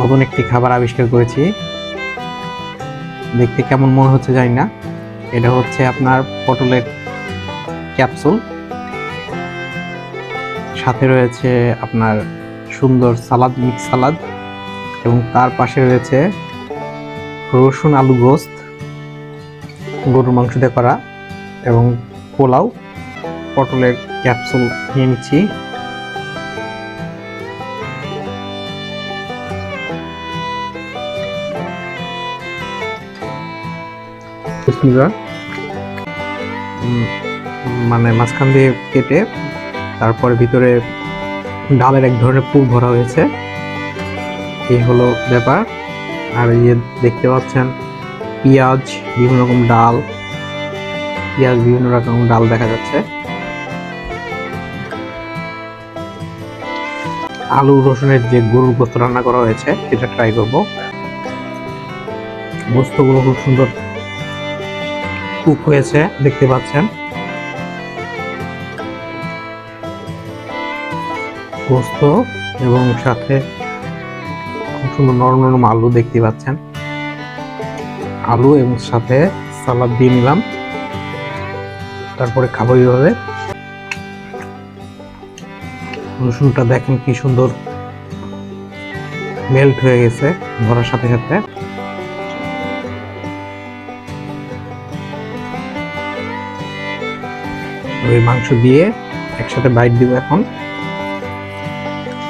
নতুন একটি খাবার আবিষ্কার করেছি। দেখতে কেমন মনে হচ্ছে জানি না। এটা হচ্ছে আপনার পটলের ক্যাপসুল। সাথে রয়েছে আপনার সুন্দর সালাদ, মিক্স সালাদ এবং তার পাশে রয়েছে রসুন আলু গোস্ত, গরুর মাংস দিয়ে করা এবং পোলাও। পটলের ক্যাপসুল নিয়ে নিচ্ছি। উম, মানে মাঝখান দিয়ে কেটে তারপরে ভিতরে ডালের এক ধরনের পুর ভরা হয়েছে। এই হলো ব্যাপার। আর ইয়ে দেখতে পাচ্ছেন পেঁয়াজ বিভিন্ন রকম ডাল। পেঁয়াজ বিভিন্ন রকম ডাল দেখা যাচ্ছে। আলু রসুনের যে গরুর গোস্ত রান্না করা হয়েছে সেটা ট্রাই করব। গোস্তগুলো খুব সুন্দর কুক হয়েছে, দেখতে পাচ্ছেন। গোস্ত এবং সাথে খুব সুন্দর নরম নরম আলু দেখতে পাচ্ছেন। আলু এবং সাথে সালাদ দিয়ে নিলাম। তারপরে খাব এইভাবে। রসুনটা দেখেন কি সুন্দর মেল্ট হয়ে গেছে, ধরার সাথে সাথে। ওই মাংস দিয়ে একসাথে বাইট দিব এখন।